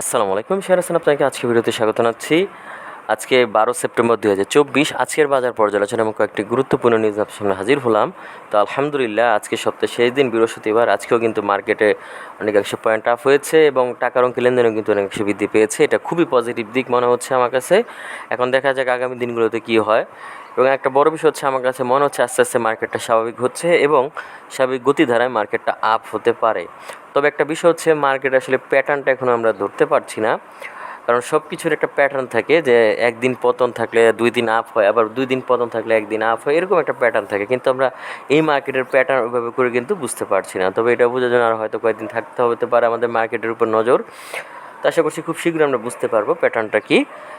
আসসালামু আলাইকুম, শেয়ার হাসান আপনাকে আজকে ভিডিওতে স্বাগত জানাচ্ছি। আজকে বারো সেপ্টেম্বর দুই হাজার চব্বিশ, আজকের বাজার পর্যালোচনা এবং কয়েকটি গুরুত্বপূর্ণ নিউজ আপনার সামনে হাজির হলাম। তো আলহামদুলিল্লাহ, আজকে সপ্তাহে শেষ দিন, বৃহস্পতিবার, আজকেও কিন্তু মার্কেটে অনেক একশো পয়েন্ট আপ হয়েছে এবং টাকার অঙ্কে লেনদেনও কিন্তু অনেক একশো বৃদ্ধি পেয়েছে। এটা খুবই পজিটিভ দিক মনে হচ্ছে আমার কাছে। এখন দেখা যাক আগামী দিনগুলোতে কী হয়। এবং একটা বড় বিষয় হচ্ছে আমার কাছে মনে হচ্ছে আস্তে আস্তে মার্কেটটা স্বাভাবিক হচ্ছে এবং স্বাভাবিক গতিধারায় মার্কেটটা আপ হতে পারে। তবে একটা বিষয় হচ্ছে মার্কেট আসলে প্যাটার্নটা এখনও আমরা ধরতে পারছি না। কারণ সব কিছুর একটা প্যাটার্ন থাকে যে একদিন পতন থাকলে দুই দিন আপ হয়, আবার দুই দিন পতন থাকলে একদিন আপ হয়, এরকম একটা প্যাটার্ন থাকে। কিন্তু আমরা এই মার্কেটের প্যাটার্ন ওইভাবে করে কিন্তু বুঝতে পারছি না। তবে এটা বোঝার জন্য আর হয়তো কয়েকদিন থাকতে হতে পারে আমাদের মার্কেটের উপর নজর। তো আশা করছি খুব শীঘ্রই আমরা বুঝতে পারব প্যাটার্নটা কী।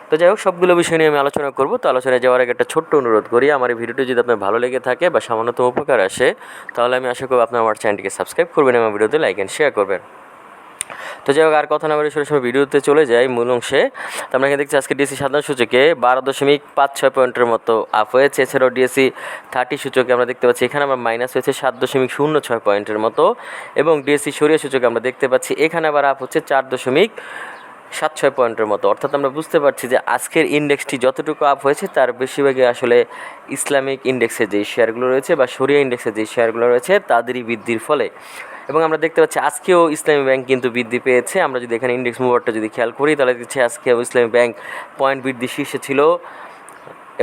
তো যাই হোক, সবগুলো বিষয় নিয়ে আমি আলোচনা করব। তো আলোচনায় যাওয়ার আগে একটা ছোট্ট অনুরোধ করি, আমার এই ভিডিওটি যদি আপনার ভালো লেগে থাকে বা সামান্যতম উপকার আসে, তাহলে আমি আশা করব আপনার আমার চ্যানেলটিকে সাবস্ক্রাইব করবেন আমার ভিডিওতে লাইক অ্যান্ড শেয়ার করবেন। তো যাই হোক, আর কথা না বলে সরাসরি ভিডিওতে চলে যাই মূল অংশে। তো আমরা এখানে দেখছি আজকে ডিএসসি সাধারণ সূচকে বারো দশমিক পাঁচ ছয় পয়েন্টের মতো আপ হয়েছে। এছাড়াও ডিএসসি থার্টি সূচকে আমরা দেখতে পাচ্ছি, এখানে আমরা মাইনাস হয়েছে সাত দশমিক শূন্য ছয় পয়েন্টের মতো। এবং ডিএসসি সরিয়া সূচকে আমরা দেখতে পাচ্ছি, এখানে আবার আপ হচ্ছে চার দশমিক সাত ছয় পয়েন্টের মতো। অর্থাৎ আমরা বুঝতে পারছি যে আজকের ইন্ডেক্সটি যতটুকু আপ হয়েছে, তার বেশিরভাগই আসলে ইসলামিক ইন্ডেক্সের যে শেয়ারগুলো রয়েছে বা সরিয়া ইন্ডেক্সের যে শেয়ারগুলো রয়েছে, তাদেরই বৃদ্ধির ফলে। এবং আমরা দেখতে পাচ্ছি আজকেও ইসলামী ব্যাংক কিন্তু বৃদ্ধি পেয়েছে। আমরা যদি এখানে ইন্ডেক্স মুভারটা যদি খেয়াল করি, তাহলে দেখছি আজকে ইসলামী ব্যাংক পয়েন্ট বৃদ্ধি শীর্ষে ছিল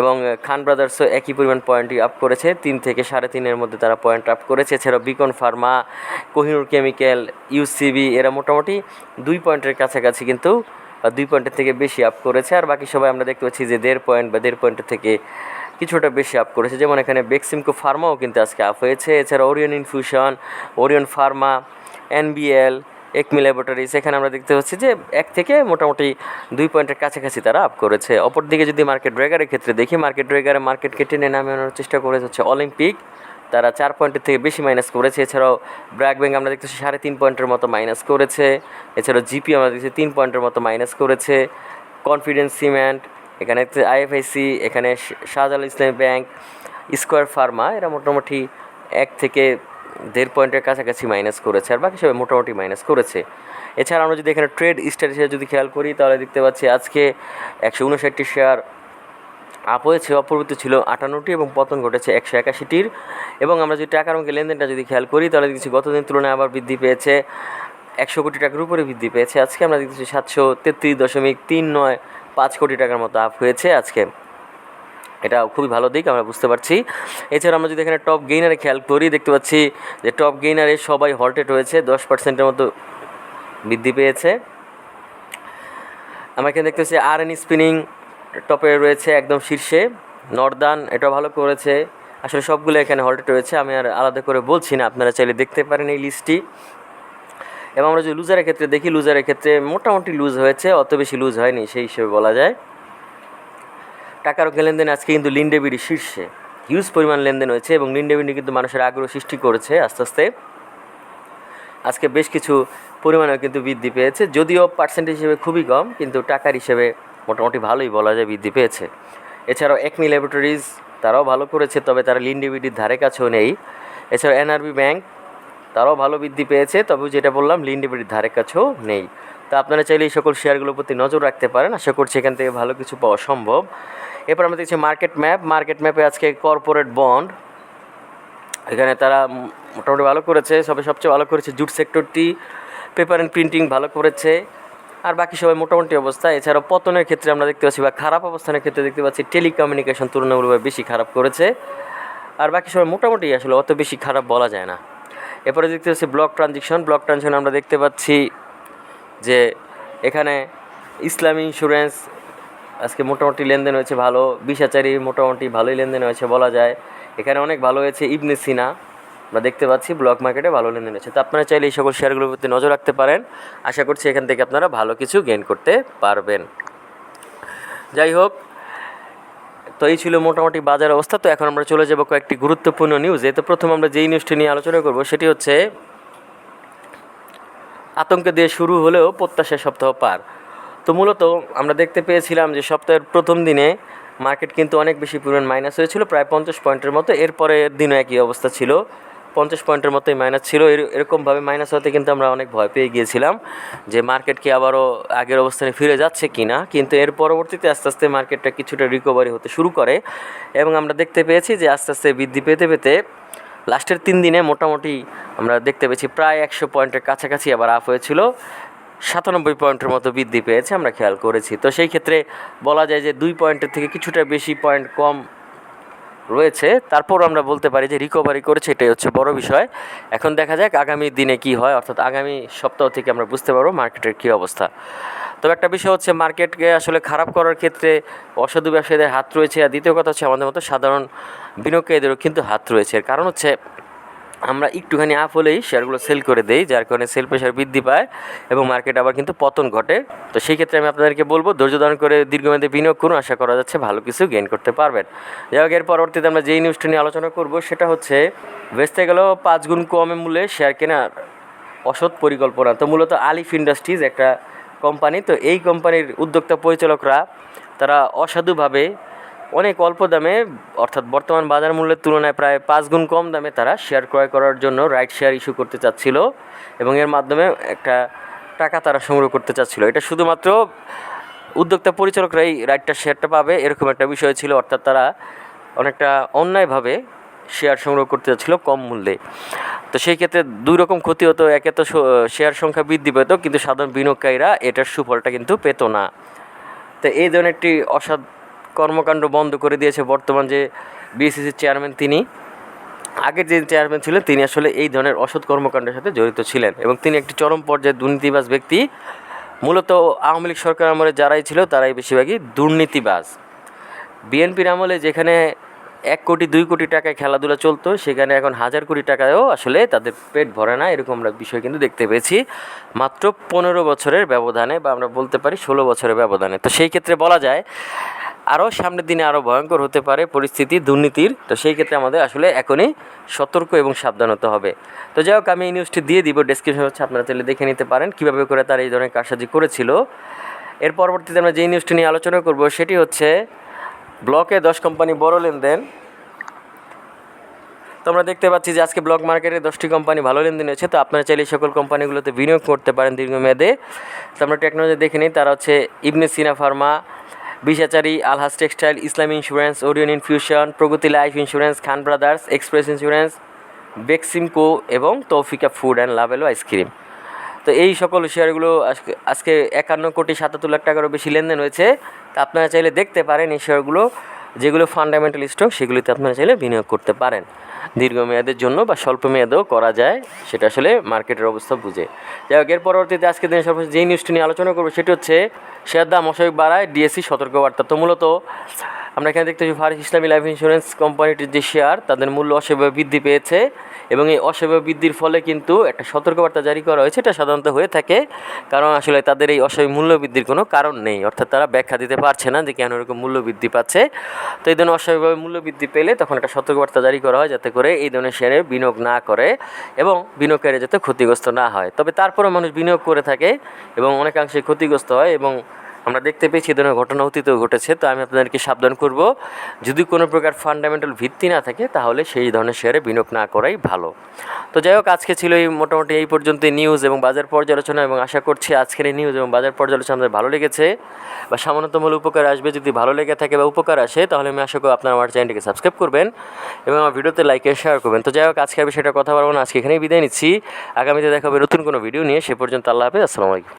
এবং খান ব্রাদার্সও একই পরিমাণ পয়েন্টই আপ করেছে। তিন থেকে সাড়ে তিনের মধ্যে তারা পয়েন্ট আপ করেছে। এছাড়াও Beacon pharma Kohinoor chemical UCB এরা মোটামুটি দুই পয়েন্টের কাছাকাছি কিন্তু দুই পয়েন্টের থেকে বেশি আপ করেছে। আর বাকি সবাই আমরা দেখতে পাচ্ছি যে দেড় পয়েন্ট বা দেড় পয়েন্টের থেকে কিছুটা বেশি আপ করেছে। যেমন এখানে বেক্সিমকো ফার্মাও কিন্তু আজকে আপ হয়েছে। এছাড়া Orion infusion Orion pharma NBL Acme laboratories এখানে আমরা দেখতে পাচ্ছি যে এক থেকে মোটামুটি দুই পয়েন্টের কাছাকাছি তারা আপ করেছে। অপরদিকে যদি মার্কেট ড্রেগারের ক্ষেত্রে দেখি মার্কেট ড্রেগারে মার্কেটকে টেনে নামে আনার চেষ্টা করেছে হচ্ছে অলিম্পিক তারা চার পয়েন্টের থেকে বেশি মাইনাস করেছে। এছাড়াও ব্র্যাক ব্যাংক আমরা দেখতেছি সাড়ে তিন পয়েন্টের মতো মাইনাস করেছে। এছাড়াও জিপি আমরা দেখছি তিন পয়েন্টের মতো মাইনাস করেছে। কনফিডেন্স সিমেন্ট এখানে আইএফআইসি এখানে শাহজালাল ইসলামী ব্যাংক, স্কোয়ার ফার্মা, এরা মোটামুটি এক থেকে দেড় পয়েন্টের কাছাকাছি মাইনাস করেছে, আর বাকি সবাই মোটামুটি মাইনাস করেছে। এছাড়া আমরা যদি এখানে ট্রেড স্ট্র্যাটেজি যদি খেয়াল করি, তাহলে দেখতে পাচ্ছি আজকে একশো উনষাটটি শেয়ার আপ হয়েছে, অপরিবর্তিত ছিল আটান্নটি এবং পতন ঘটেছে একশো একাশিটির। এবং আমরা যদি টাকার অঙ্কে লেনদেনটা যদি খেয়াল করি, তাহলে দেখছি গতদিন তুলনায় আবার বৃদ্ধি পেয়েছে, একশো কোটি টাকার উপরে বৃদ্ধি পেয়েছে। আজকে আমরা দেখতেছি সাতশো তেত্রিশ দশমিক তিন নয় পাঁচ কোটি টাকার মতো আপ হয়েছে আজকে। এটা খুবই ভালো দিক, আমরা বুঝতে পারছি। এছাড়া আমরা যদি এখানে টপ গেইনারে খেয়াল করি, দেখতে পাচ্ছি যে টপ গেইনারে সবাই হল্টেড হয়েছে, দশ পার্সেন্টের মতো বৃদ্ধি পেয়েছে। আমরা এখানে দেখতে পাচ্ছি আর এন স্পিনিং টপে রয়েছে একদম শীর্ষে। নর্দান এটা ভালো করেছে। আসলে সবগুলো এখানে হল্টেড রয়েছে আমি আর আলাদা করে বলছি না, আপনারা চাইলে দেখতে পারেন এই লিস্টটি এবং আমরা যদি লুজারের ক্ষেত্রে দেখি লুজারের ক্ষেত্রে মোটামুটি লুজ হয়েছে, অত বেশি লুজ হয়নি, সেই হিসেবে বলা যায়। টাকার লেনদেন আজকে কিন্তু লিন্ডেবিডি শীর্ষে। হিউজ পরিমাণ লেনদেন হয়েছে এবং লিন্ডেবিডি কিন্তু মানুষের আগ্রহ সৃষ্টি করেছে আস্তে আস্তে। আজকে বেশ কিছু পরিমাণেও কিন্তু বৃদ্ধি পেয়েছে, যদিও পার্সেন্টেজ হিসেবে খুবই কম, কিন্তু টাকার হিসেবে মোটামুটি ভালোই বলা যায় বৃদ্ধি পেয়েছে। এছাড়াও একমি ল্যাবরেটরিজ তারাও ভালো করেছে, তবে তারা লিন্ডেবিডির ধারে কাছেও নেই। এছাড়াও এনআরবি ব্যাংক তারাও ভালো বৃদ্ধি পেয়েছে, তবে যেটা বললাম, লিন্ডেবিডির ধারে কাছেও নেই। তা আপনারা চাইলে এই সকল শেয়ারগুলোর প্রতি নজর রাখতে পারেন। আশা করছি এখান থেকে ভালো কিছু পাওয়া সম্ভব। এরপর আমরা দেখছি মার্কেট ম্যাপ। মার্কেট ম্যাপে আজকে কর্পোরেট বন্ড। এখানে তারা মোটামুটি ভালো করেছে, সবে সবচেয়ে ভালো করেছে জুট সেক্টরটি। পেপার অ্যান্ড প্রিন্টিং ভালো করেছে। আর বাকি সবাই মোটামুটি অবস্থা। এছাড়াও পতনের ক্ষেত্রে আমরা দেখতে পাচ্ছি বা খারাপ অবস্থানের ক্ষেত্রে দেখতে পাচ্ছি টেলিকমিউনিকেশন তুলনামূলকভাবে বেশি খারাপ করেছে। আর বাকি সবাই মোটামুটি আসলে অত বেশি খারাপ বলা যায় না। এরপরে দেখতে পাচ্ছি ব্লক ট্রানজেকশন ব্লক ট্রানজেকশন আমরা দেখতে পাচ্ছি যে এখানে ইসলামী ইন্স্যুরেন্স আজকে মোটামুটি লেনদেন হয়েছে ভালো, বিশাচারি মোটামুটি ভালোই লেনদেন হয়েছে বলা যায়। এখানে অনেক ভালো হয়েছে ইবনে সিনা, আমরা দেখতে পাচ্ছি ব্লক মার্কেটে ভালো লেনদেন হয়েছে। তো আপনারা চাইলে এই সকল শেয়ারগুলোর প্রতি নজর রাখতে পারেন। আশা করছি এখান থেকে আপনারা ভালো কিছু গেইন করতে পারবেন। যাই হোক তো এই ছিল মোটামুটি বাজার অবস্থা। তো এখন আমরা চলে যাব কয়েকটি গুরুত্বপূর্ণ নিউজে তো প্রথম আমরা যেই নিউজটি নিয়ে আলোচনা করব, সেটি হচ্ছে আতঙ্কে দিয়ে শুরু হলেও প্রত্যাশা সপ্তাহ পার। তো মূলত আমরা দেখতে পেয়েছিলাম যে সপ্তাহের প্রথম দিনে মার্কেট কিন্তু অনেক বেশি পরিমাণ মাইনাস হয়েছিল, প্রায় পঞ্চাশ পয়েন্টের মতো। এরপরের দিনও একই অবস্থা ছিল। পঞ্চাশ পয়েন্টের মতোই মাইনাস ছিল। এর- এরকমভাবে মাইনাস হতে কিন্তু আমরা অনেক ভয় পেয়ে গিয়েছিলাম যে মার্কেট কি আবারও আগের অবস্থানে ফিরে যাচ্ছে কি না কিন্তু এর পরবর্তীতে আস্তে আস্তে মার্কেটটা কিছুটা রিকভারি হতে শুরু করে এবং আমরা দেখতে পেয়েছি যে আস্তে আস্তে বৃদ্ধি পেতে পেতে লাস্টের তিন দিনে মোটামুটি আমরা দেখতে পেয়েছি প্রায় একশো পয়েন্টের কাছাকাছি আবার আপ হয়েছিল। সাতানব্বই পয়েন্টের মতো বৃদ্ধি পেয়েছে আমরা খেয়াল করেছি। তো সেই ক্ষেত্রে বলা যায় যে দুই পয়েন্টের থেকে কিছুটা বেশি পয়েন্ট কম রয়েছে। তারপর আমরা বলতে পারি যে রিকভারি করেছে, এটাই হচ্ছে বড় বিষয়। এখন দেখা যাক আগামী দিনে কি হয়, অর্থাৎ আগামী সপ্তাহ থেকে আমরা বুঝতে পারব মার্কেটের কী অবস্থা। তবে একটা বিষয় হচ্ছে মার্কেটকে আসলে খারাপ করার ক্ষেত্রে অসাধু ব্যবসায়ীদের হাত রয়েছে। আর দ্বিতীয় কথা হচ্ছে আমাদের মতো সাধারণ বিনিয়োগকারীদেরও কিন্তু হাত রয়েছে। কারণ হচ্ছে আমরা একটুখানি আপ হলেই শেয়ারগুলো সেল করে দেই, যার কারণে সেল প্রেশার বৃদ্ধি পায় এবং মার্কেট আবার কিন্তু পতন ঘটে। তো সেই ক্ষেত্রে আমি আপনাদেরকে বলব, ধৈর্য ধারণ করে দীর্ঘমেয়াদে বিনিয়োগ করুন, আশা করা যাচ্ছে ভালো কিছু গেইন করতে পারবেন। যাই এর পরবর্তীতে আমরা যেই নিউজটা নিয়ে আলোচনা করব, সেটা হচ্ছে বেচতে গেল পাঁচ গুণ কমে মূল্যে শেয়ার কেনার অসৎ পরিকল্পনা। তো মূলত আলিফ ইন্ডাস্ট্রিজ একটা কোম্পানি তো এই কোম্পানির উদ্যোক্তা পরিচালকরা, তারা অসাধুভাবে অনেক অল্প দামে, অর্থাৎ বর্তমান বাজার মূল্যের তুলনায় প্রায় পাঁচ গুণ কম দামে তারা শেয়ার ক্রয় করার জন্য রাইট শেয়ার ইস্যু করতে চাচ্ছিল এবং এর মাধ্যমে একটা টাকা তারা সংগ্রহ করতে চাচ্ছিল। এটা শুধুমাত্র উদ্যোক্তা পরিচালকরা এই রাইটটা শেয়ারটা পাবে, এরকম একটা বিষয় ছিল। অর্থাৎ তারা অনেকটা অন্যায়ভাবে শেয়ার সংগ্রহ করতে যাচ্ছিল কম মূল্যে। তো সেই ক্ষেত্রে দুই রকম ক্ষতি হতো। একে তো শেয়ার সংখ্যা বৃদ্ধি পেত, কিন্তু সাধারণ বিনিয়োগকারীরা এটার সুফলটা কিন্তু পেত না। তো এই ধরনের একটি অসৎ কর্মকাণ্ড বন্ধ করে দিয়েছে বর্তমান যে বিএসিসির চেয়ারম্যান তিনি। আগের যে চেয়ারম্যান ছিলেন, তিনি আসলে এই ধরনের অসৎ কর্মকাণ্ডের সাথে জড়িত ছিলেন এবং তিনি একটি চরম পর্যায়ে দুর্নীতিবাজ ব্যক্তি। মূলত আওয়ামী লীগ সরকার আমলে যারাই ছিল, তারাই বেশিরভাগই দুর্নীতিবাজ। বিএনপির আমলে যেখানে এক কোটি, দুই কোটি টাকায় খেলাধুলা চলতো, সেখানে এখন হাজার কোটি টাকায়ও আসলে তাদের পেট ভরে না, এরকম আমরা বিষয় কিন্তু দেখতে পেয়েছি। মাত্র পনেরো বছরের ব্যবধানে, বা আমরা বলতে পারি ষোলো বছরের ব্যবধানে। তো সেই ক্ষেত্রে বলা যায় আরও সামনের দিনে আরও ভয়ঙ্কর হতে পারে পরিস্থিতি, দুর্নীতির। তো সেই ক্ষেত্রে আমাদের আসলে এখনই সতর্ক এবং সাবধান হতে হবে। তো যাই হোক, আমি এই নিউজটি দিয়ে দিব। ডেসক্রিপশন হচ্ছে, আপনারা চাইলে দেখে নিতে পারেন কীভাবে করে তারা এই ধরনের কারসাজি করেছিল। এর পরবর্তীতে আমরা যেই নিউজটি নিয়ে আলোচনা করব, সেটি হচ্ছে ব্লকে দশ কোম্পানি বড় লেনদেন। তো আমরা দেখতে পাচ্ছি যে আজকে ব্লক মার্কেটে দশটি কোম্পানি ভালো লেনদেন হয়েছে। তো আপনারা চাইলে সকল কোম্পানিগুলোতে বিনিয়োগ করতে পারেন দীর্ঘমেয়াদে। তো আমরা টেকনোলজি দেখে নিই, তারা হচ্ছে ইবনে Sina pharma বিশাচারি Alhaj textile, Islam insurance, Orion infusion, Pragati life insurance, Khan brothers, express insurance, Beximco এবং Taufika food and Lovello ice cream তো এই সকল শেয়ারগুলো আজকে একান্ন কোটি সাতাত্তর লাখ টাকারও বেশি লেনদেন হয়েছে। তা আপনারা চাইলে দেখতে পারেন এই শেয়ারগুলো। যেগুলো ফান্ডামেন্টাল স্টক সেগুলিতে আপনারা চাইলে বিনিয়োগ করতে পারেন। দীর্ঘমেয়াদের জন্য বা স্বল্প মেয়াদেও করা যায়, সেটা আসলে মার্কেটের অবস্থা বুঝে। যাই হোক, এর পরবর্তীতে আজকের দিনে সর্বশেষ যেই নিউজটি নিয়ে আলোচনা করব, সেটি হচ্ছে শেয়ার দাম অস্বাভাবিক বাড়ায় ডিএসসি সতর্কবার্তা। তো মূলত আমরা এখানে দেখতে পাচ্ছি ফারিস ইসলামী লাইফ ইন্স্যুরেন্স কোম্পানিটির যে শেয়ার, তাদের মূল্য অস্বাভাবিক বৃদ্ধি পেয়েছে এবং এই অস্বাভাবিক বৃদ্ধির ফলে কিন্তু একটা সতর্কবার্তা জারি করা হয়েছে। এটা সাধারণত হয়ে থাকে কারণ আসলে তাদের এই অস্বাভাবিক মূল্য বৃদ্ধির কোনো কারণ নেই, অর্থাৎ তারা ব্যাখ্যা দিতে পারছে না যে কেন এরকম মূল্য বৃদ্ধি পাচ্ছে। তো এই ধরনের অস্বাভাবিকভাবে মূল্য বৃদ্ধি পেলে তখন একটা সতর্কবার্তা জারি করা হয় যাতে করে এই ধরনের শেয়ারে বিনিয়োগ না করে এবং বিনিয়োগকারী যাতে ক্ষতিগ্রস্ত না হয়। তবে তারপরেও মানুষ বিনিয়োগ করে থাকে এবং অনেকাংশে ক্ষতিগ্রস্ত হয় এবং আমরা দেখতে পেয়েছি এই ধরনের ঘটনা অতীতেও ঘটেছে, তো আমি আপনাদেরকে সাবধান করব। যদি কোনো প্রকার ফান্ডামেন্টাল ভিত্তি না থাকে, তাহলে সেই ধরনের শেয়ারে বিনিয়োগ না করাই ভালো। তো যাই হোক, আজকে ছিল এই মোটামুটি এই পর্যন্ত নিউজ এবং বাজার পর্যালোচনা, এবং আশা করছি আজকের এই নিউজ এবং বাজার পর্যালোচনা আমাদের ভালো লেগেছে। বা সামান্যতম উপকার আসবে, যদি ভালো লেগে থাকে বা উপকার আসে, তাহলে আমি আশা করি আপনারা আমার চ্যানেলটিকে সাবস্ক্রাইব করবেন এবং আমার ভিডিওতে লাইক শেয়ার করবেন। তো যাই হোক আজকের বিষয়টা কথা বলব না, আজকে এখানেই বিদায় নিচ্ছি। আগামীতে দেখা হবে নতুন কোনো ভিডিও নিয়ে, সে পর্যন্ত আল্লাহ হাফেজ, আসসালামু আলাইকুম।